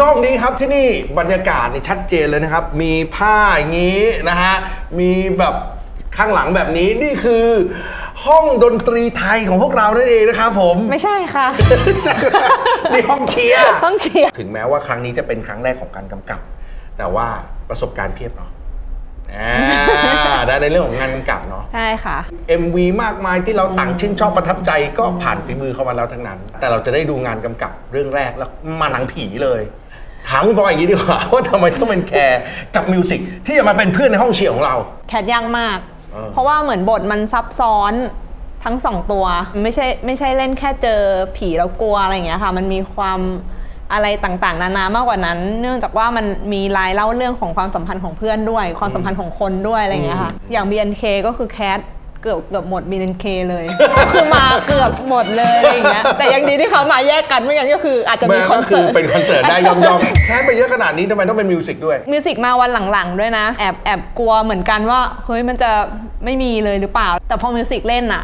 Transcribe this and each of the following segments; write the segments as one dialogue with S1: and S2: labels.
S1: ที่ห้องนี้ครับที่นี่บรรยากาศนี่ชัดเจนเลยนะครับ มีผ้าอย่างนี้นะฮะมีแบบข้างหลังแบบนี้นี่คือ ห้องดนตรีไทยของพวกเรานั่นเองนะครับผม
S2: ไม่ใช่ค่ะ
S1: นี่ห้องเชียร์
S2: ห้องเชียร์
S1: ถึงแม้ว่าครั้งนี้จะเป็นครั้งแรกของการกำกับ แต่ว่าประสบการณ์เพียบเนาะอ่าได้ในเรื่องของงานกำกับเนาะ
S2: ใช่ค่ะ
S1: MV มากมายที่เราต่างชื่นชอบประทับใจก็ผ่านฝีมือเข้ามาแล้วทั้งนั้น แต่เราจะได้ดูงานกำกับเรื่องแรกแล้วมาหนังผีเลย ถามคุณบอยอย่างนี้ดีกว่า ว่าทำไมต้องเป็นแคร์กับมิวสิกที่จะมาเป็นเพื่อนในห้องเชียร์ของเรา
S2: แคทยากมาก
S1: เออ
S2: เพราะว่าเหมือนบทมันซับซ้อนทั้งสองตัว ไม่ใช่ไม่ใช่เล่นแค่เจอผีแล้วกลัวอะไรอย่างเงี้ยค่ะ มันมีความอะไรต่างๆ นานามากกว่านั้น เนื่องจากว่ามันมีรายเล่าเรื่องของความสัมพันธ์ของเพื่อนด้วย ความสัมพันธ์ของคนด้วยอะไรอย่างเงี้ยค่ะ อย่าง BNK ก็คือแคท เกือบเกือบหมด BNK เลย คือมาเกือบหมดเลยอะไรอย่างเงี้ยแต่ยังดีที่เขามาแยกกันไม่งั้นก็คืออาจจะมี
S1: แม่
S2: คอน
S1: ก็คื
S2: เสิ
S1: อ
S2: ร์ต
S1: เป็นคอนเสิร์ตได้ยอมยอมๆแค่ไปเยอะขนาดนี้ทำไมต้องเป็นมิวสิกด้วย
S2: มิวสิกมาวันหลังๆด้วยนะ แอบแอบกลัวเหมือนกันว่าเฮ้ยมันจะไม่มีเลยหรือเปล่า แต่พอมิวสิกเล่นอะ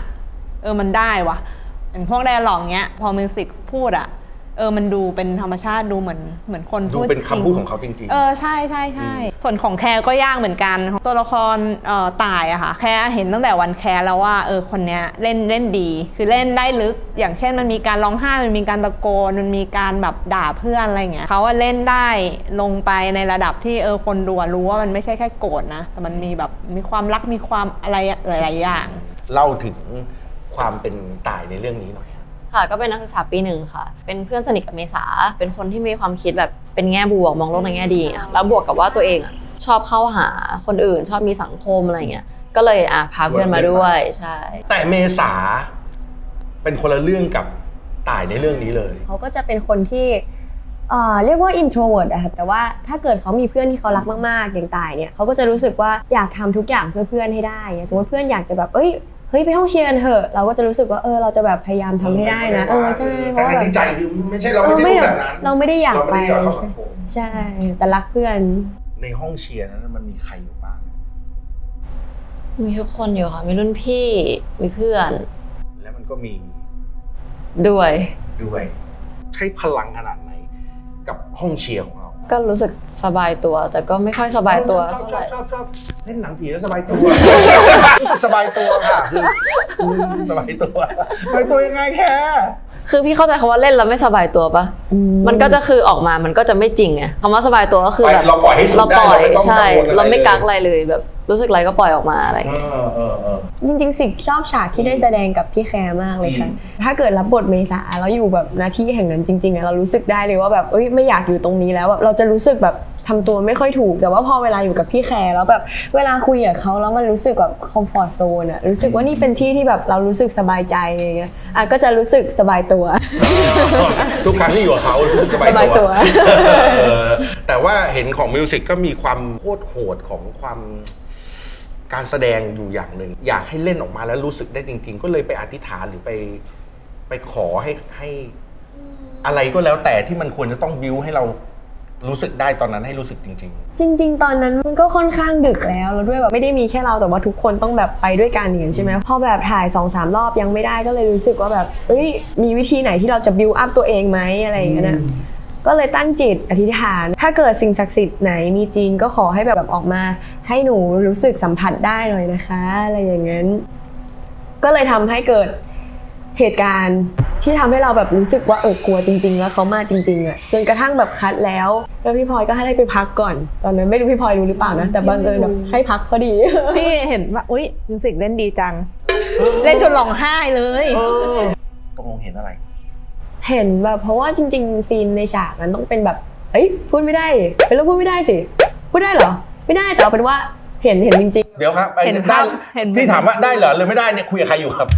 S2: เออมันได้วะอย่างพวกแดร์หลองเนี้ย พอมิวสิกพูดอะ เออมันดูเป็นธรรมชาติดูเหมือนเหมือนคน
S1: ดู
S2: พูด
S1: เป็นคำ
S2: จริ
S1: พูดของเขาจริง
S2: เออใช่ใช่ใช่ส่วนของแคร์ก็ยากเหมือนกันตัวละครเอ่อตายอะค่ะ แคร์เห็นตั้งแต่วันแคร์แล้วว่าเออคนเนี้ยเล่นเล่นดี คือเล่นได้ลึก อย่างเช่นมันมีการร้องไห้มันมีการตะโกนมันมีการแบบด่าเพื่อนอะไรอย่างเงี้ยเขาว่าเล่นได้ลงไปในระดับที่เออคนดูอะรู้ว่ามันไม่ใช่แค่โกรธนะแต่มันมีแบบมีความรักมีความอะไรหลาย ๆ อย่าง
S1: ๆ เล่าถึงความเป็นตายในเรื่องนี้หน่อย
S3: ค่ะ ก็เป็นนักศึกษาปีหนึ่งค่ะ เป็นเพื่อนสนิทกับเมษา เป็นคนที่มีความคิดแบบเป็นแง่บวกมองโลกในแง่ดีอะแล้วบวกกับว่าตัวเองอะชอบเข้าหาคนอื่น ชอบมีสังคมอะไรเงี้ย ก็เลยอะพาเพื่อนมาด้วยใช่
S1: แต่เมษาเป็นคนละเรื่องกับตายในเรื่องนี้เลย
S4: เขาก็จะเป็นคนที่เอ่อเรียกว่า introvert อะครับแต่ว่าถ้าเกิดเขามีเพื่อนที่เขารักมากๆอย่างตายเนี่ยเขาก็จะรู้สึกว่าอยากทำทุกอย่างเพื่อเพื่อนให้ได้สมมติเพื่อนอยากจะแบบเอ้ย เฮ้ยไปห้องเชียร์กันเถอะ เราก็จะรู้สึกว่าเออเราจะแบบพยายามทำให้ได้นะเออใช่เพ
S1: แต่
S4: ราะว่า
S1: ใน
S4: แบบ
S1: ที่ใจคือไม่ใช่เราไม่ใช่รูปแบบนั้น
S4: เราไม่ได้อยาก
S1: เราไม่ได้อยากเข้าสังคม
S4: ใช่แต่รักเพื่อน
S1: ในห้องเชียร์นั้นมันมีใครอยู่บ้าง
S3: มีทุกคนอยู่ค่ะมีรุ่นพี่มีเพื่อน
S1: แล้วมันก็มี
S3: ด้วย
S1: ด้วย ใช้พลังขนาดไหน กับห้องเชียร์ของเรา
S3: ก็รู้สึกสบายตัว แต่ก็ไม่ค่อยสบายตัว
S1: ชอบ
S3: เท่า
S1: ช
S3: ไห
S1: อบ
S3: ร่
S1: ชอบชอบเล่นหนังผีแล้วสบายตัวรู้สึกสบายตัวค่ะคืออืมสบายตัวสบายตัวยังไงแค่
S3: คือพี่เข้าใจคำว่าเล่นแล้วไม่สบายตัวปะมันก็จะคือออกมามันก็จะไม่จริงไงคำว่าสบายตัวก็คือแบบ
S1: เราปล่อยให้สุด
S3: เรา
S1: ได้
S3: ปล่อย
S1: เราไม่ต้อง
S3: ใช่
S1: กังวลอะไร
S3: เราไม่กัก
S1: เลย
S3: อะไรเลยแบบ รู้สึกอะไรก็ปล่อยออกมาอะไรอย่าง
S1: เอ
S3: เงี้ย
S1: อเออเออ
S4: จริงๆ สิชอบฉากที่ได้แสดงกับพี่แคร์มากเลยค่ะ
S1: อืม
S4: ถ้าเกิดรับบทเมษาแล้วอยู่แบบหน้าที่แห่งนั้นจริงๆอะเรารู้สึกได้เลยว่าแบบเอ้ยไม่อยากอยู่ตรงนี้แล้วแบบเราจะรู้สึกแบบทำตัวไม่ค่อยถูก แต่ว่าพอเวลาอยู่กับพี่แคร์แล้วแบบเวลาคุยกับเขาแล้วมันรู้สึกแบบคอมฟอร์ทโซนอะรู้สึกว่านี่เป็นที่ที่แบบเรารู้สึกสบายใจอะไรเงี้ยอะก็จะรู้สึกสบายตัว
S1: ทุกครั้งที่อยู่กับเขารู้สึกสบาย
S4: สบายตั
S1: ตัว
S4: ว
S1: เออแต่ว่าเห็นของมิวสิกก็มีความโคตรโหดของความ การแสดงอยู่อย่างหนึ่ง อยากให้เล่นออกมาแล้วรู้สึกได้จริง ๆ ก็เลยไปอธิษฐานหรือไปไปขอให้ให้อะไรก็แล้วแต่ที่มันควรจะต้องบิวให้เรารู้สึกได้ตอนนั้นให้รู้สึกจริง
S4: จริง ๆ ตอนนั้นมันก็ค่อนข้างดึกแล้วแล้วด้วยแบบไม่ได้มีแค่เราแต่ว่าทุกคนต้องแบบไปด้วยกันอย่างนี้ใช่ไหมพอแบบถ่าย2อสามรอบยังไม่ได้ก็เลยรู้สึกว่าแบบ เอ้ยมีวิธีไหนที่เราจะบิวอัพตัวเองไหมอะไรอย่างเงี้ยนะ ก็เลยตั้งจิตอธิษฐาน ถ้าเกิดสิ่งศักดิ์สิทธิ์ไหนมีจริงก็ขอให้แบบแบบออกมา ให้หนูรู้สึกสัมผัสได้หน่อยนะคะ อะไรอย่างนั้น ก็เลยทำให้เกิดเหตุการณ์ที่ทำให้เราแบบรู้สึกว่าเออกลัวจริง ๆ แล้วเขามาจริง ๆอะจนกระทั่งแบบคัดแล้วแล้วพี่พลอยก็ให้ได้ไปพักก่อน ตอนนั้นไม่รู้พี่พลอยรู้หรือเปล่านะแต่บังเอิญแบบให้พักพอดี
S2: พี่เห็นว่าอุ้ยมิวสิกเล่นดีจัง เล่นจนร้องไห้เลย
S1: ๆเออตกลงเห็นอะไร
S4: เห็นแบบเพราะว่าจริง ๆ ซีนในฉากนั้นต้องเป็นแบบเอ้ยพูดไม่ได้เป็นแล้วพูดไม่ได้สิ พูดได้เหรอ ไม่ได้แต่เอาเป็นว่าเห็นเห็นจริง
S1: เดี๋ยวครับไอ้
S2: เห็น
S1: ได้
S2: ภาพเห็น
S1: ที่ถามว่าได้เหรอหรือไม่ได้เนี่ยคุยกับใครอยู่ครับ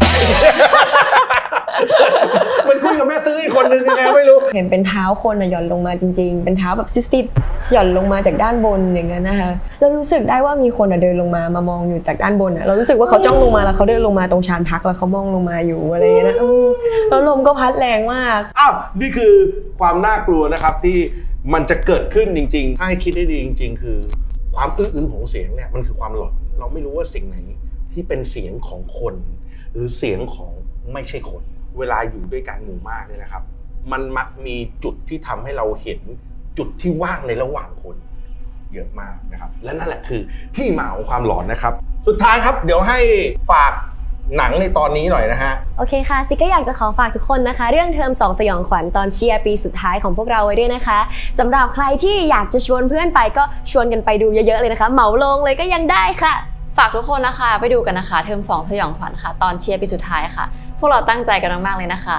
S1: มันคุยกับแม่ซื้ออีกคนนึงยังไงไม่รู้
S4: ๆเห็นเป็นเท้าคนอะหย่อนลงมาจริง ๆ เป็นเท้าแบบซิดๆหย่อนลงมาจากด้านบนอย่างนั้นนะคะแล้วรู้สึกได้ว่ามีคนอะเดินลงมามามองอยู่จากด้านบนอะเรารู้สึกว่าเขาจ้องลงมาแล้วเขาเดินลงมาตรงชานพักแล้วเขามองลงมาอยู่อะไรอย่างเงี้ยนะอืมแล้วลมก็พัดแรงมาก
S1: อ้าวนี่คือความน่ากลัวนะครับที่มันจะเกิดขึ้นจริงๆถ้าให้คิดได้ดีจริง ๆ คือ ความอื้ออึงของเสียงเนี่ยมันคือความหลอนเราไม่รู้ว่าสิ่งไหนที่เป็นเสียงของคน หรือเสียงของไม่ใช่คน เวลาอยู่ด้วยกันหมู่มากเนี่ยนะครับ มันมักมีจุดที่ทำให้เราเห็นจุดที่ว่างในระหว่างคนเยอะมากนะครับ และนั่นแหละคือที่มาของความหลอนนะครับ สุดท้ายครับ เดี๋ยวให้ฝากหนังในตอนนี้หน่อยนะฮะ
S4: โอเคค่ะ ซิกก็อยากจะขอฝากทุกคนนะคะ เรื่องเทอม 2 สยองขวัญตอนเชียร์ปีสุดท้ายของพวกเราไว้ด้วยนะคะสำหรับใครที่อยากจะชวนเพื่อนไปก็ชวนกันไปดูเยอะๆเลยนะคะ เหมาลงเลยก็ยังได้ค่ะ
S3: ฝากทุกคนนะคะ ไปดูกันนะคะ เทอม2สยองขวัญค่ะ ตอนเชียร์ปีสุดท้ายค่ะ พวกเราตั้งใจกันมากๆเลยนะคะ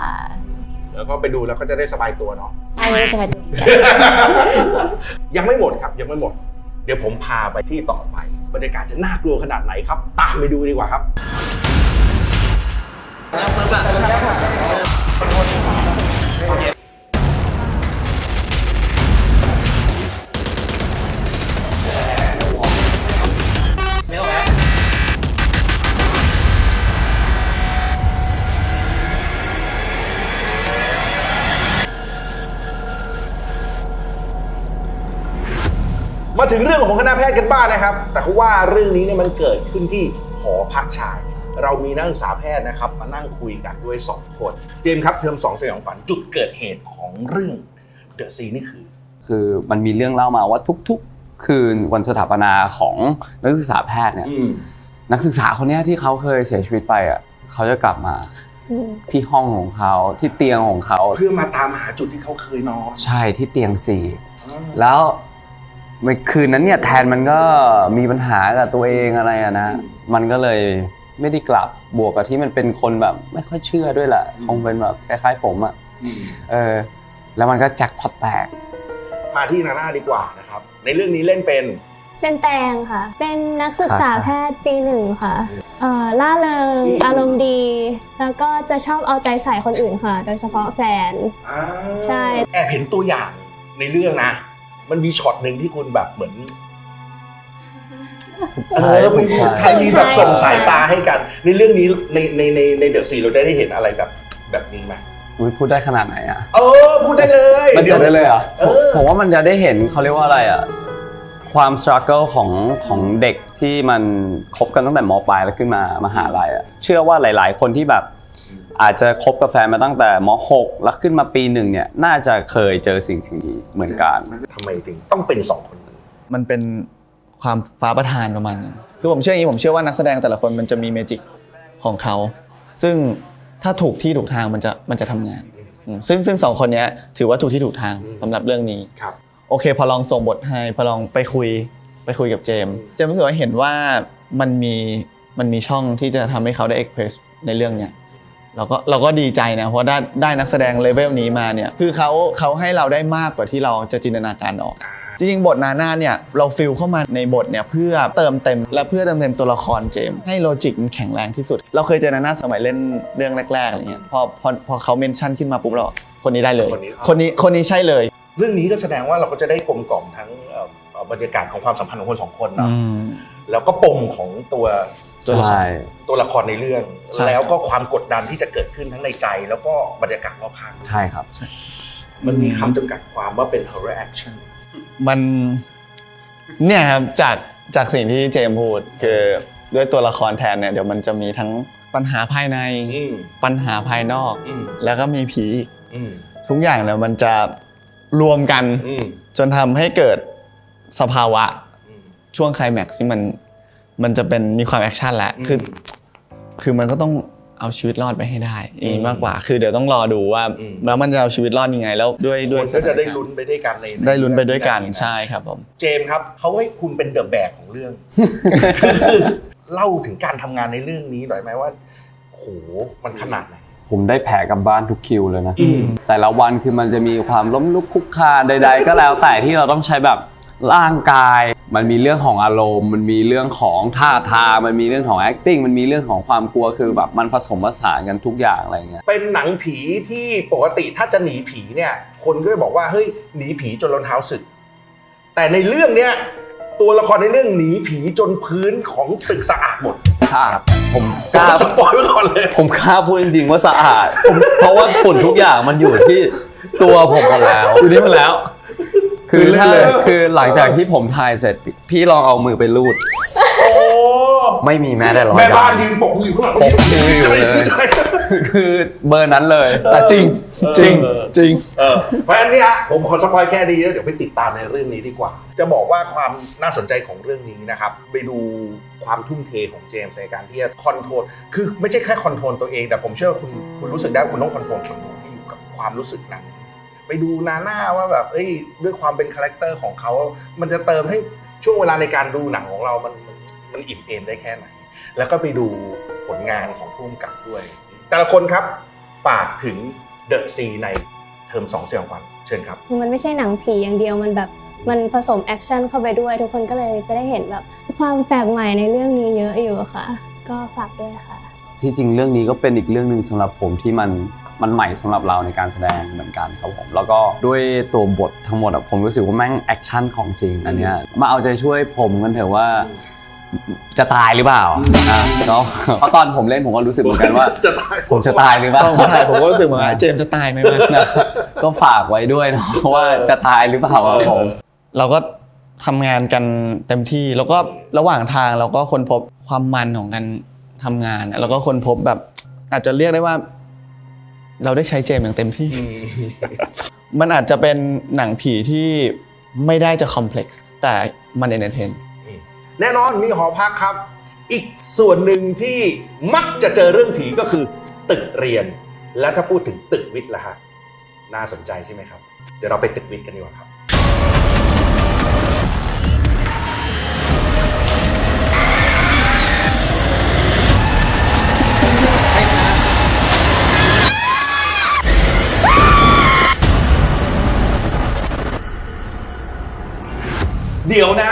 S1: แล้วก็ไปดูแล้วก็จะได้สบายตัวเนาะ
S3: ใช่ไม่ได้จะไป
S1: ยังไม่หมดครับยังไม่หมด เดี๋ยวผมพาไปที่ต่อไป บรรยากาศจะน่ากลัวขนาดไหนครับ ตามไปดูดีกว่าครับ ถึงเรื่องของคณะแพทย์กันบ้างนะครับ แต่เขาว่าเรื่องนี้เนี่ยมันเกิดขึ้นที่หอพักชาย เรามีนักศึกษาแพทย์นะครับ มานั่งคุยกันด้วย 2 คน เจมส์ครับเทอม2สยองขวัญจุดเกิดเหตุของเรื่องเดอะซีนี่คือ
S5: คือมันมีเรื่องเล่ามาว่าทุกๆ คืนวันสถาปนาของนักศึกษาแพทย์เนี่ย
S1: อืม
S5: นักศึกษาคนเนี้ยที่เขาเคยเสียชีวิตไปอะเขาจะกลับมาที่ห้องของเขาที่เตียงของเขา
S1: เพื่อมาตามหาจุดที่เขาเคยนอน
S5: ใช่ที่เตียงสี่แล้ว ในคืนนั้นเนี่ยแทนมันก็มีปัญหากับตัวเองอะไรอะนะมันก็เลยไม่ได้กลับบวกกับที่มันเป็นคนแบบ ไม่ค่อยเชื่อด้วยแหละคงเป็นแบบคล้ายๆผมอะเออ แล้วมันก็แจ็คพอตแตก
S1: มาที่นาน่าดีกว่านะครับ ในเรื่องนี้เล่นเป็น
S6: เป็นแตงค่ะ เป็นนักศึกษา
S5: ครับ
S6: แพทย์ปีหนึ่งค่ะเอ่อล่าเริง
S1: อืม
S6: อารมณ์ดี แล้วก็จะชอบเอาใจใส่คนอื่นค่ะ โดยเฉพาะแฟน
S1: อ่า
S6: ใช่
S1: แอบเห็นตัวอย่างในเรื่องนะ มันมีช็อตหนึ่งที่คุณแบบเหมือนเออเป็นคนไทยมีแบบส่งสายตาให้กัน ในเรื่องนี้ในในในในเดอะซีเราได้เห็นอะไรแบบแบบนี้ไหม
S5: อุ๊ยพูดได้ขนาดไหนอะ
S1: เออพูดได้เลย
S5: มัน
S1: เดี๋ยว
S5: จะได้เลยเหรอะ
S1: เออ
S5: ผมว่ามันจะได้เห็นเขาเรียกว่าอะไรอะความสครัลเกิลของของเด็กที่มันคบกันตั้งแต่มปลายแล้วขึ้นมามหาลัยอะเชื่อว่าหลาย ๆ คนที่แบบ อาจจะคบกับแฟนมาตั้งแต่มหกแล้วขึ้นมาปีหนึ่งเนี่ยน่าจะเคยเจอสิ่งสิ่งนี้เหมือนกัน
S1: ทำไมถึงต้องเป็นสองคนนี้
S7: มันเป็นความฟ้าประทานประมาณนึงคือผมเชื่ออย่างนี้ผมเชื่อว่านักแสดงแต่ละคนมันจะมีเมจิกของเขา ซึ่งถ้าถูกที่ถูกทางมันจะมันจะทำงานอืมซึ่งซึ่งสองคนเนี้ยถือว่าถูกที่ถูกทางสำหรับเรื่องนี้
S1: ครับ
S7: โอเค พอลองส่งบทให้พอลองไปคุยไปคุยกับเจมส์เจมส์รู้สึกว่าเห็นว่ามันมีมันมีช่องที่จะทำให้เขาได้เอ็กเพรสในเรื่องเนี้ย เราก็เราก็ดีใจนะเพราะได้ได้นักแสดงเลเวลนี้มาเนี่ยคือเขาเขาให้เราได้มากกว่าที่เราจะจินตนาการออก จริงๆ บทนาน่าเนี่ยเราฟิลเข้ามาในบทเนี่ยเพื่อเติมเต็ม และเพื่อเติมเต็มตัวละครเจมส์ให้โลจิกมันแข็งแรงที่สุด เราเคยเจอนาน่าสมัยเล่นเรื่องแรกๆอะไรเงี้ยพอพอพอเขาเมนชั่นขึ้นมาปุ๊บเราคนนี้ได้เลย
S1: คนนี้
S7: คนนี้คนนี้ใช่เลย
S1: เรื่องนี้ก็แสดงว่าเราก็จะได้กลมกล่อมทั้งเอ่อเอ่อบรรยากาศของความสัมพันธ์ของคนสองคนเนาะแล้วก็ปมของตัว
S7: ตัวละคร
S5: ใช่
S1: ตัวละครในเรื่อง
S7: ใช่
S1: แล้วก็ความกดดันที่จะเกิดขึ้นทั้งในใจ แล้วก็บรรยากาศรอบข้าง
S5: ใช่ครับ
S1: มันมีคำจำกัดความว่าเป็น horror action
S7: มันเนี่ยครับจากจากสิ่งที่เจมส์พูดคือด้วยตัวละครแทนเนี่ยเดี๋ยวมันจะมีทั้งปัญหาภายใน
S1: อืม
S7: ปัญหาภายนอก
S1: อืม
S7: แล้วก็มีผีอีก
S1: อืม
S7: ทุกอย่างเนี่ยมันจะรวมกัน
S1: อืม
S7: จนทำให้เกิดสภาวะ
S1: อืม
S7: ช่วงไคลแม็กซ์ที่มัน มันจะเป็นมีความแอคชั่นแหละ
S1: อืม
S7: คือคือมันก็ต้องเอาชีวิตรอดไปให้ได้อย่าง
S1: อื
S7: นี้
S1: ม
S7: มากกว่า คือเดี๋ยวต้องรอดูว่า
S1: อืม
S7: แล้วมันจะเอาชีวิตรอดยังไง แล้วด้วยด้วย
S1: คนก็จะได้ลุ้นไปด้วยกันใน
S7: ได้ลุ้นไปด้วยกัน
S1: ใช่
S7: ใช่ครับผม
S1: เจมส์ครับเขาให้คุณเป็นเดอะแบกของเรื่องคือเล่าถึงการทำงานในเรื่องนี้หน่อยไหมว่าโอ้โหมันขนาดไหน
S5: ผมได้แผลกลับบ้านทุกคิวเลยนะ
S1: อืม
S5: แต่ละวันคือมันจะมีความล้มลุกคลุกคลานใด ๆ ก็แล้วแต่ที่เราต้องใช้แบบร่างกาย มันมีเรื่องของอารมณ์ มันมีเรื่องของท่าทางมันมีเรื่องของ acting มันมีเรื่องของความกลัวคือแบบมันผสมผสานกันทุกอย่างอะไรเงี้ย
S1: เป็นหนังผีที่ปกติถ้าจะหนีผีเนี่ยคนก็จะบอกว่าเฮ้ยหนีผีจนรองเท้าสึก แต่ในเรื่องเนี้ยตัวละครในเรื่องหนีผีจนพื้นของตึกสะอาดหมด
S5: ครับผมกล้า
S1: สปอยไว้ก่อนเลย
S5: ผมกล้าพูดจริงๆว่าสะอาดผมเพราะว่าฝุ่นทุกอย่างมันอยู่ที่ตัวผมหมดแล้ว
S7: อยู่นี่มาแล้ว
S5: คือถ้า
S7: เลย
S5: คือหลังจากที่ผมถ่ายเสร็จ พี่ลองเอามือไปลูด
S1: โอ้
S5: ไม่มีแม้แต่รอย
S1: แม่บ้าน
S5: ดำ
S1: ยืนปกมืออยู่ข้างหลัง
S5: ปกมืออยู่เลย คือเบอร์นั้นเลย
S7: แต่จริงจริงจริง
S1: เออเพราะฉะนั้นเนี่ยผมขอสปอยแค่นี้แล้วเดี๋ยวไปติดตามในเรื่องนี้ดีกว่า จะบอกว่าความน่าสนใจของเรื่องนี้นะครับ ไปดูความทุ่มเทของเจมส์ในการที่จะคอนโทรลคือไม่ใช่แค่คอนโทรลตัวเอง แต่ผมเชื่อว่าคุณคุณรู้สึกได้ว่าคุณต้องคอนโทรลคนดูให้อยู่กับความรู้สึกนั้น ไปดูนาน่าว่าแบบเอ้ยด้วยความเป็นคาแรคเตอร์ของเขา มันจะเติมให้ช่วงเวลาในการดูหนังของเรามันมันมันอิ่มเอมได้แค่ไหน แล้วก็ไปดูผลงานของผู้กำกับด้วย แต่ละคนครับฝากถึงเดอะซีในเทอมสองเสียงขวัญเชิญครับ
S6: คือมันไม่ใช่หนังผีอย่างเดียวมันแบบมันผสมแอคชั่นเข้าไปด้วย ทุกคนก็เลยจะได้เห็นแบบความแปลกใหม่ในเรื่องนี้เยอะอยู่ค่ะ ก็ฝากด้วยค่ะ
S5: ที่จริงเรื่องนี้ก็เป็นอีกเรื่องหนึ่งสำหรับผมที่มัน มันใหม่สำหรับเราในการแสดงเหมือนกันครับผมแล้วก็ด้วยตัวบททั้งหมดอะผมรู้สึกว่าแม่งแอคชั่นของจริงอันเนี้ยมาเอาใจช่วยผมกันเถอะว่าจะตายหรือเปล่านะเนาะเพราะตอนผมเล่นผมก็รู้สึกเหมือนกันว่า
S1: จะตาย
S5: ผมจะตายหรือเปล่า
S7: ต้องมาถ่ายผมก็รู้สึกเหมือนว่าเจมส์จะตายไหมวะ
S5: นะก็ฝากไว้ด้วยเนาะว่าจะตายหรือเปล่าครับผม
S7: เราก็ทำงานกันเต็มที่แล้วก็ระหว่างทางเราก็ค้นพบความมันของการทำงาน แล้วก็ค้นพบแบบอาจจะเรียกได้ว่า เราได้ใช้เจมส์อย่างเต็มที่ มันอาจจะเป็นหนังผีที่ไม่ได้จะคอมเพล็กซ์แต่มันเอนเตอร์เทน
S1: แน่นอนมีหอพักครับ อีกส่วนหนึ่งที่มักจะเจอเรื่องผีก็คือ ตึกเรียน และถ้าพูดถึงตึกวิทย์ล่ะฮะน่าสนใจใช่ไหมครับ เดี๋ยวเราไปตึกวิทย์กันดีกว่าครับ เดี๋ยวนะ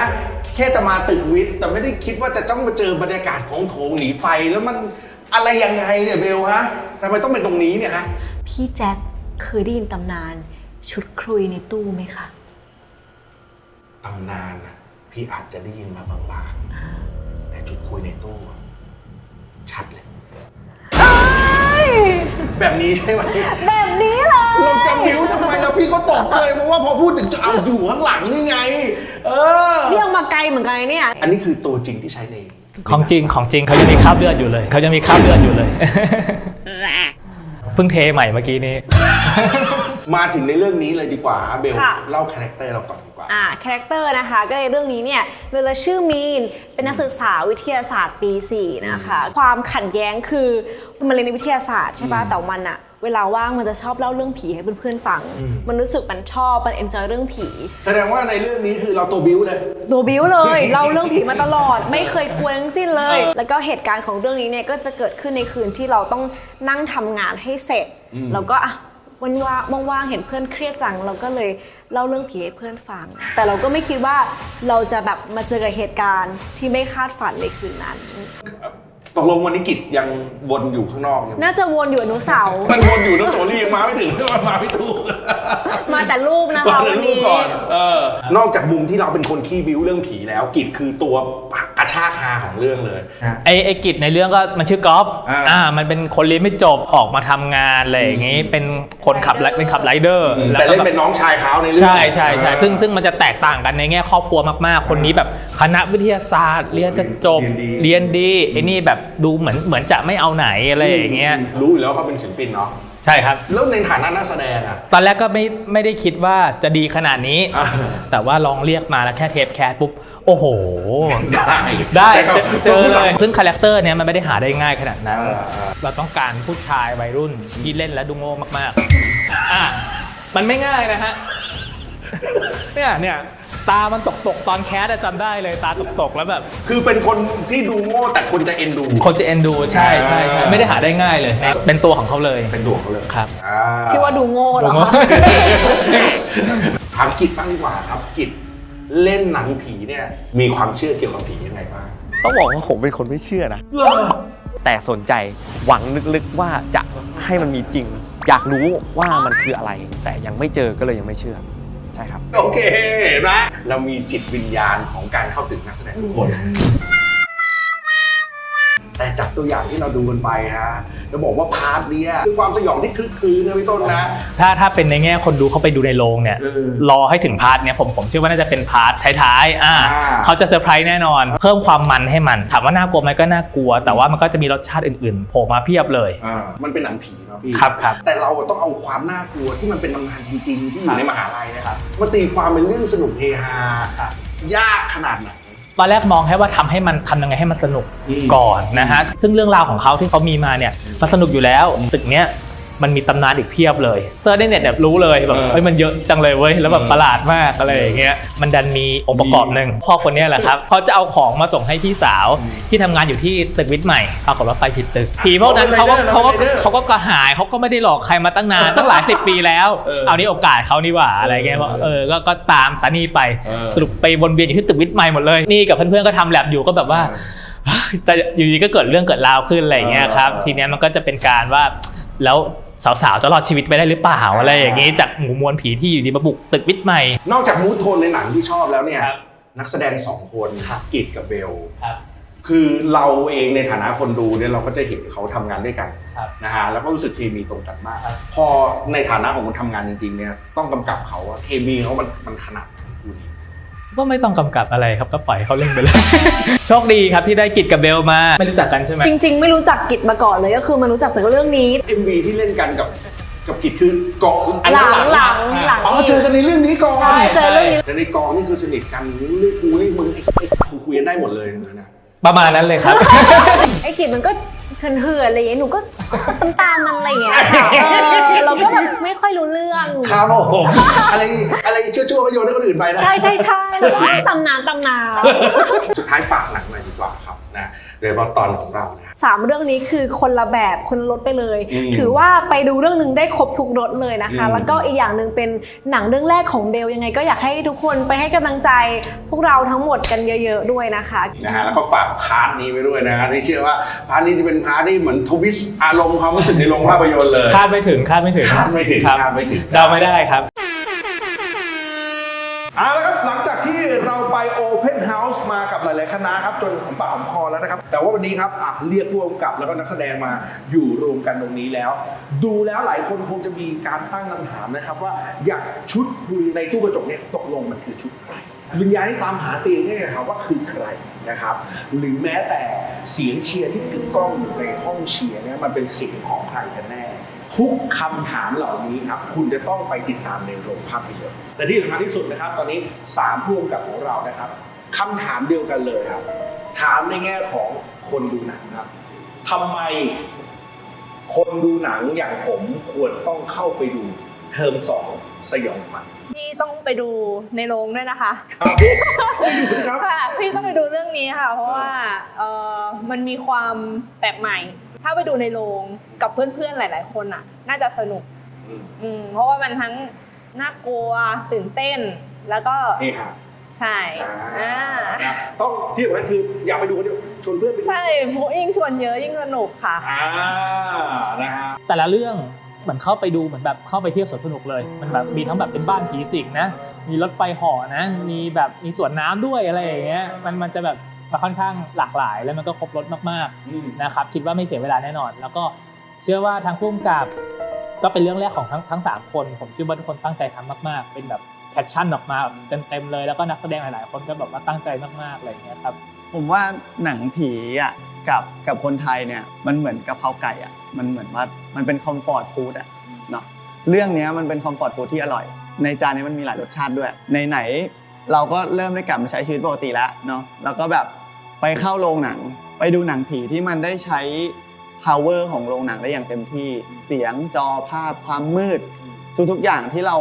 S1: แค่จะมาตึกวิทย์แต่ไม่ได้คิดว่าจะต้องมาเจอบรรยากาศของโถงหนีไฟแล้วมันอะไรยังไงเนี่ยเบลฮะทำไมต้องเป็นตรงนี้เนี่ยฮะ
S8: พี่แจ็คเคยได้ยินตำนาน ชุดครุยในตู้ไหมคะ
S1: ตำนานนะพี่อาจจะได้ยินมาบางๆแต่จุดคุยในตู้อะชัดเลย แบบนี้ใช่ไหม แบบนี้ เลยเราจะบิ้วทำไมแล้วพี่ก็ตกเลยเพราะว่าพอพูดถึงจะเอาอยู่ข้างหลังนี่ไง เออ
S8: เรียกมาไกลเหมือนกันเนี่ย
S1: อันนี้คือตัวจริงที่ใช้ใน
S9: ของจริงของจริงเขายังมีคราบเลือดอยู่เลยเขายังมีคราบเลือดอยู่เลย เพิ่งเทใหม่เมื่อกี้นี้
S1: มาถึงในเรื่องนี้เลยดีกว่าเบล
S8: ค่ะ
S1: เล่าคาแรคเตอร์เราก่อนดีกว่า
S8: อ่าคาแรคเตอร์นะคะ ก็ในเรื่องนี้เนี่ยเวลาชื่อมีนเป็นนักศึกษาวิทยาศาสตร์ปี 4 นะคะ ความขัดแย้งคือมันเรียนในวิทยาศาสตร์ใช่ปะแต่มันอะ เวลาว่างมันจะชอบเล่าเรื่องผีให้เพื่อนๆฟัง
S1: อืม
S8: มันรู้สึกมันชอบมันเอนจอยเรื่องผี
S1: แสดงว่าในเรื่องนี้คือเราตัวบิ้วเลย
S8: โดบิวเลยเล่าเรื่องผีมาตลอด ไม่เคยกลัวทั้งสิ้นเลย แล้วก็เหตุการณ์ของเรื่องนี้เนี่ยก็จะเกิดขึ้นในคืนที่เราต้องนั่งทำงานให้เสร็จ
S1: อืม
S8: แล้วก็อะวันว่างว่างๆเห็นเพื่อนเครียดจัง เราก็เลยเล่าเรื่องผีให้เพื่อนฟัง แต่เราก็ไม่คิดว่าเราจะแบบมาเจอกับเหตุการณ์ที่ไม่คาดฝันในคืนนั้น
S1: ตกลงวันนี้กิจยังวนอยู่ข้างนอกยัง
S8: น่าจะวนอยู่อนุเสาวรีย์
S1: มันวนอยู่น้ำโสรียังมาไม่ถึงมันมาไม่ถูก
S8: มาแต่รูปนะ
S1: มา
S8: คะ
S1: ถึ
S8: วั
S1: ง
S8: น
S1: รูป
S8: นี้
S1: ก่อนเออนอกจากมุมที่เราเป็นคนขี้บิ้วเรื่องผีแล้ว กิจคือตัวกระชากฮาของเรื่องเลย
S9: ไอไอกิจในเรื่องก็มันชื่อกอล์ฟ
S1: อ่า
S9: อ่า มันเป็นคนเรียนไม่จบออกมาทำงานอะไรอย่างงี้ เป็นคนขับไลเป็นขับไรเดอร์
S1: แต่เล่นเป็นน้องชายเขาในเรื่อง
S9: ใช่ใช่ใช่
S1: อ่า
S9: ซึ่งซึ่งมันจะแตกต่างกันในแง่ครอบครัวมากๆ คนนี้แบบคณะวิทยาศาสตร์ เรียนจะจบ
S1: เรี
S9: เรี
S1: ย
S9: ย
S1: น
S9: น
S1: ดี
S9: ดีไอ้นี่แบบดูเหมือนเหมือนจะไม่เอาไหนอะไรอย่างเงี้ย
S1: รู้อยู่แล้วเขาเป็นศิลปินเนาะ
S9: ใช่ครับ
S1: แล้วในฐานะนักแสดงอะ
S9: ตอนแรกก็ไม่ไม่ได้คิดว่าจะดีขนาดนี้
S1: อ่า
S9: แต่ว่าลองเรียกมาแล้วแค่เทปแคสปุ๊บโอ้โห
S1: ได้
S9: ได้
S1: ใช่ครับ
S9: เจอเลยซึ่งคาแรคเตอร์เนี้ยมันไม่ได้หาได้ง่ายขนาดนั้น
S1: อ่าอ่า
S9: เราต้องการผู้ชายวัยรุ่นที่เล่นและดูโง่มากๆอะมันไม่ง่ายนะฮะเนี่ยเนี่ย ตามันตกตกๆตอนแคสอะจำได้เลยตาตกตกๆแล้วแบบ
S1: คือเป็นคนที่ดูโง่แต่คนจะเอ็นดู
S9: คนจะเอ็นดูใช่ใช่ใช่ไม่ได้หาได้ง่ายเลย เป็นตัวของเขาเลย
S1: เป็นตัวเขาเลย
S9: ครับ
S1: อ่า
S8: ชื่อว่าดูโง่เหรอ
S9: ดูโง่
S8: คะ
S1: ถามกิจบ้างดีกว่าครับกิจเล่นหนังผีเนี่ยมีความเชื่อเกี่ยวกับผียังไงบ้าง
S10: ต้องบอกว่าผมเป็นคนไม่เชื่อนะแต่สนใจหวังลึกๆว่าจะให้มันมีจริง อยากรู้ว่ามันคืออะไร แต่ยังไม่เจอก็เลยยังไม่เชื่อ ใช่ครับ
S1: โอเคเห็นไหมเรามีจิตวิญญาณของการเข้าถึงนักแสดงทุกคน แต่จากตัวอย่างที่เราดูกันไปฮะจะบอกว่าพาร์ทเนี้ยคือความสยองที่คลึกคลืนนะพี่ต้นนะ
S9: ถ้าถ้าเป็นในแง่คนดูเขาไปดูในโรงเนี่ย
S1: เออ
S9: รอให้ถึงพาร์ทเนี้ยผมผมเชื่อว่าน่าจะเป็นพาร์ทท้ายๆอ่า
S1: อ่า
S9: เขาจะเซอร์ไพรส์แน่นอน เพิ่มความมันให้มัน ถามว่าน่ากลัวไหมก็น่ากลัว แต่ว่ามันก็จะมีรสชาติอื่นๆโผล่มาเพียบเลย
S1: อ่ามันเป็นหนังผีเนาะพี่
S9: ครับครับ
S1: แต่เราต้องเอาความน่ากลัวที่มันเป็นตำนานจริง ๆ ที่อยู่ในมหาลัยนะครับมาตีความเป็นเรื่องสนุกเฮฮายากขนาดไหน
S9: ตอนแรกมองแค่ว่าทำให้มันทำยังไงให้มันสนุกก่อนนะฮะซึ่งเรื่องราวของเขาที่เขามีมาเนี่ยมันสนุกอยู่แล้วตึกเนี้ย มันมีตำนานอีกเพียบเลยเซิร์ชในเน็ตแบบรู้เลยแบบ
S1: เออ
S9: เฮ้ยมันเยอะจังเลยเว้ยแล้วแบบ
S1: เออ
S9: ประหลาดมากอะไรอย่างเงี้ยมันดันมีองค์ประกอบหนึ่งพ่อคนเนี้ยแหละครับเขาจะเอาของมาส่งให้พี่สาวที่ทำงานอยู่ที่ตึกวิทย์ใหม่ปรากฏว่าไปผิดตึกผีพวกนั้นเขาก็เขาก็เขาก็กระหายเขาก็ไม่ได้หลอกใครมาตั้งนานตั้งหลายสิบปีแล้ว
S1: เออ
S9: เอานี่โอกาสเขานี่หว่าอะไรเงี้ยว่าเออก็ก็ตามสานีไป
S1: เออ
S9: สรุปไปวนเวียนอยู่ที่ตึกวิทย์ใหม่หมดเลยนี่กับเพื่อนๆก็ทำแลบอยู่ก็แบบว่าแต่อยู่ดีก็เกิดเรื่องเกิดราวขึ้นอะไรอย่างเงี้ยครับ
S1: เออ
S9: ทีเนี้ยมันก็จะเป็นการว่าแล้ว สาวๆจะรอดชีวิตไปได้หรือเปล่าอะไรอย่างงี้จากหมู่มวลผีที่อยู่ดีมาบุกตึกวิทย์ใหม่
S1: นอกจากมูทโทนในหนังที่ชอบแล้วเนี่ย
S9: ครับ
S1: นักแสดงสองคน
S9: ครับ
S1: กิจกับเบล
S9: ครับ
S1: คือเราเองในฐานะคนดูเนี่ยเราก็จะเห็นเขาทำงานด้วยกัน
S9: ครับ
S1: นะฮะแล้วก็รู้สึกเคมีตรงกันมาก
S9: ครับ
S1: พอในฐานะของคนทำงานจริงๆเนี่ยต้องกำกับเขาว่าเคมีเขามันมันขนาดไหนคู่นี้
S9: ก็ไม่ต้องกำกับอะไรครับก็ปล่อยให้เขาเล่นไปเลย โชคดีครับที่ได้กิจกับเบลมาไม่รู้จักกันใช่ไหม
S8: จริง ๆ ไม่รู้จักกิจมาก่อนเลยก็คือมารู้จักจากเรื่องนี้
S1: MV ที่เล่นกันกับกับกิจคือเกาะอัน
S8: ห
S1: นั้
S8: ลั
S1: น
S8: งหลังหลัง
S1: อ๋อเจอกันในเรื่องนี้ก่อน
S8: ใช่เจอเรื่องนี้
S1: แต่ในกองนี่คือสนิทกันเรียกกูเรียกมึงไอ้ไอ้กูคุยกันได้หมดเลยนะ
S9: ประมาณนั้นเลยครับ
S8: ไอ้กิจมันก็ เถื่อนๆอะไรอย่างเงี้ยหนูก็ตามตามๆมันอะไรอย่างเงี้ยค่ะเออเราก็แบบไม่ค่อยรู้เรื่อง
S1: ครับผมอะไรอะไรชั่วๆก็โยนให้คนอื่นไปนะ
S8: ใช่ใช่ใช่แล้วก็ตำนานตำนาน
S1: สุดท้ายฝากหนังหน่อยดีกว่าครับนะ โดยเฉพาะตอนของเรานะ
S8: สามเรื่องนี้คือคนละแบบคนละรสไปเลย
S1: อืม
S8: ถือว่าไปดูเรื่องหนึ่งได้ครบทุกรสเลยนะคะ
S1: อืม
S8: แล้วก็อีกอย่างหนึ่งเป็นหนังเรื่องแรกของเบลยังไง ก็อยากให้ทุกคนไปให้กำลังใจพวกเราทั้งหมดกันเยอะๆด้วยนะคะ
S1: นะฮะแล้วก็ฝากพาร์ทนี้ไว้ด้วยนะที่เชื่อว่าพาร์ทนี้จะเป็นพาร์ทที่เหมือนทวิสต์อารมณ์ความรู้สึกในโรงภาพยนตร์เลย
S9: คาดไม่ถึงคาดไม่ถึง
S1: คาดไม่ถึง
S9: ครับ
S1: คาดไม่ถึง
S9: เดาไม่ได้ครับ
S1: ไปโอเพนเฮาส์มากับหลายๆคณะครับจนหอมปากหอมคอแล้วนะครับ แต่ว่าวันนี้ครับอะเรียกร่วมกับแล้วก็นักแสดงมาอยู่รวมกันตรงนี้แล้ว ดูแล้วหลายคนคงจะมีการตั้งคำถามนะครับ ว่าอยากชุดคุยในตู้กระจกเนี่ยตกลงมันคือชุดอะไรวิญญาณที่ตามหาเตียงเนี่ยนะครับว่าคือใครนะครับ หรือแม้แต่เสียงเชียร์ที่กึกก้องอยู่ในห้องเชียร์เนี่ยมันเป็นเสียงของใครกันแน่ ทุกคำถามเหล่านี้ครับ คุณจะต้องไปติดตามในโรงภาพยนตร์แต่ที่สำคัญที่สุดนะครับ ตอนนี้สามพ่วงกับของเรานะครับ คำถามเดียวกันเลยครับ ถามในแง่ของคนดูหนังครับทำไมคนดูหนังอย่างผมควรต้องเข้าไปดูเทอมสองสยองขวัญ
S2: พี่ต้องไปดูในโรงด้วยนะคะ
S1: ครับไปดูครับ
S2: ค่ะพี่ต้องไปดูเรื่องนี้ค่ะ เพราะว่าเออมันมีความแปลกใหม่ ถ้าไปดูในโรงกับเพื่อนๆหลาย ๆ คนอะ น่าจะสนุก
S1: อืม
S2: อืมเพราะว่ามันทั้งน่ากลัวตื่นเต้นแล้วก็
S1: นี่ครับ
S2: ใช่อ่า
S1: นะต้องที่สำคัญคืออยากไปดูคนเดียวชวนเพื่อนไปดู
S2: ใช่ยิ่งชวนเยอะยิ่งสนุกค่ะ
S1: อ่านะฮะ
S9: แต่ละเรื่องเหมือนเข้าไปดูเหมือนแบบเข้าไปเที่ยวสวนสนุกเลย มันแบบมีทั้งแบบเป็นบ้านผีสิงนะ มีรถไฟเห่อนะ มีแบบมีสวนน้ำด้วยอะไรอย่างเงี้ย มันมันจะแบบมาค่อนข้างหลากหลายแล้วมันก็ครบรถมาก
S1: อืม
S9: ๆนะครับ คิดว่าไม่เสียเวลาแน่นอน แล้วก็เชื่อว่าทางผู้กำกับก็เป็นเรื่องแรกของทั้งทั้งสามคน ผมเชื่อว่าทุกคนตั้งใจทำมาก ๆ เป็นแบบแพชชั่นออกมาเต็มๆเลย แล้วก็นักแสดงหลายๆ คนก็แบบว่าตั้งใจมากๆอะไรอย่างเงี้ยครับ
S7: ผมว่าหนังผีอะกับกับคนไทยเนี่ยมันเหมือนกะเพราไก่อะมันเหมือนว่ามันเป็นคอมฟอร์ตฟู้ดอะเนาะเรื่องเนี้ยมันเป็นคอมฟอร์ตฟู้ดที่อร่อย ในจานนี้มันมีหลายรสชาติด้วยในไหนๆเราก็เริ่มได้กลับมาใช้ชีวิตปกติแล้วเนาะแล้วก็แบบไปเข้าโรงหนัง ไปดูหนังผีที่มันได้ใช้ power ของโรงหนังได้อย่างเต็มที่เสียงจอภาพความมืด ทุกๆอย่างที่เรา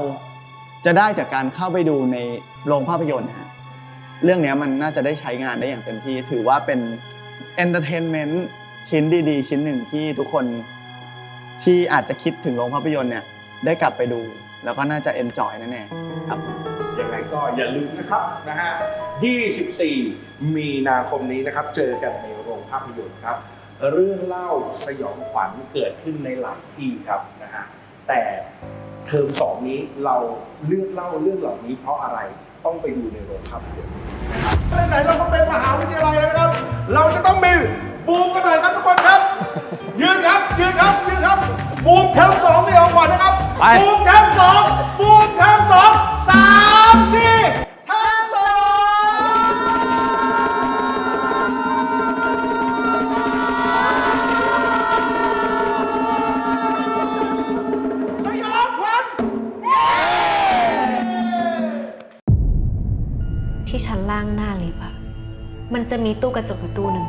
S7: จะได้จากการเข้าไปดูในโรงภาพยนตร์ฮะเรื่องนี้มันน่าจะได้ใช้งานได้อย่างเต็มที่ ถือว่าเป็นเอนเตอร์เทนเมนต์ชิ้นดีๆ ชิ้นหนึ่งที่ทุกคนที่อาจจะคิดถึงโรงภาพยนตร์เนี่ยได้กลับไปดู แล้วก็น่าจะเอนจอยแน่ๆครับ
S1: ยังไงก็อย่าลืมนะครับนะฮะ 24 มีนาคมนี้นะครับ เจอกันในโรงภาพยนตร์ครับ เรื่องเล่าสยองขวัญเกิดขึ้นในหลายที่ครับนะฮะแต่ เทอมสองนี้เราเลือกเล่าเรื่องเหล่านี้เพราะอะไรต้องไปดูในโรงภาพยนตร์นะครับไหนๆเราก็เป็นมหาวิทยาลัยแล้วนะครับ เราจะต้องมีบูมกันหน่อยครับทุกคนครับ ยืนครับ ยืนครับ ยืนครับบูมแถวสองเดียวก่อนนะครับ
S5: ไป
S1: บูมแถวสองบูมแถวสองสามสี่
S11: จะมีตู้กระจกอยู่ตู้หนึ่ง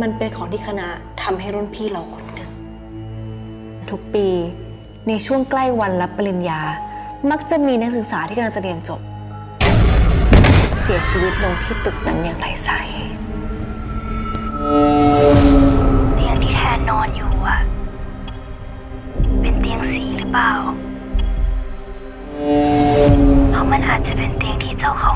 S11: มันเป็นของที่คณะทำให้รุ่นพี่เราคนหนึ่ง ทุกปีในช่วงใกล้วันรับปริญญา มักจะมีนักศึกษาที่กำลังจะเรียนจบ เสียชีวิตลงที่ตึกนั้นอย่างไรสาเหตุ
S12: เตียงที่แทนนอนอยู่อะเป็นเตียงสีหรือเปล่า เพราะมันอาจจะเป็นเตียงที่เจ้าของตัวจริง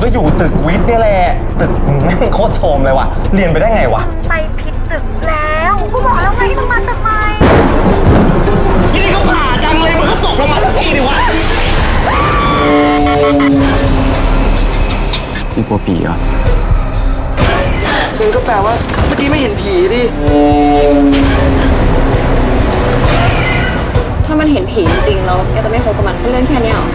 S10: กูก็อยู่ตึกวิทย์เนี่ยแหละ ตึกแม่งโคตรโทรมเลยว่ะ เรียนไปได้ไงวะ
S12: ไปผิดตึกแล้ว กูบอกแล้วไงต้องมาตึกใหม่
S10: นี่ก็ผ่าจังเลยมึงก็ตกลงมาสักทีดิวะ
S13: พี่กลัวผีเหรอ
S14: คืนก็แปลว่าเมื่อกี้ไม่เห็นผีดิ
S15: ถ้ามันเห็นผีจริงๆแล้วแกจะไม่คบกับมันเรื่องแค่เนี้ยเหรอ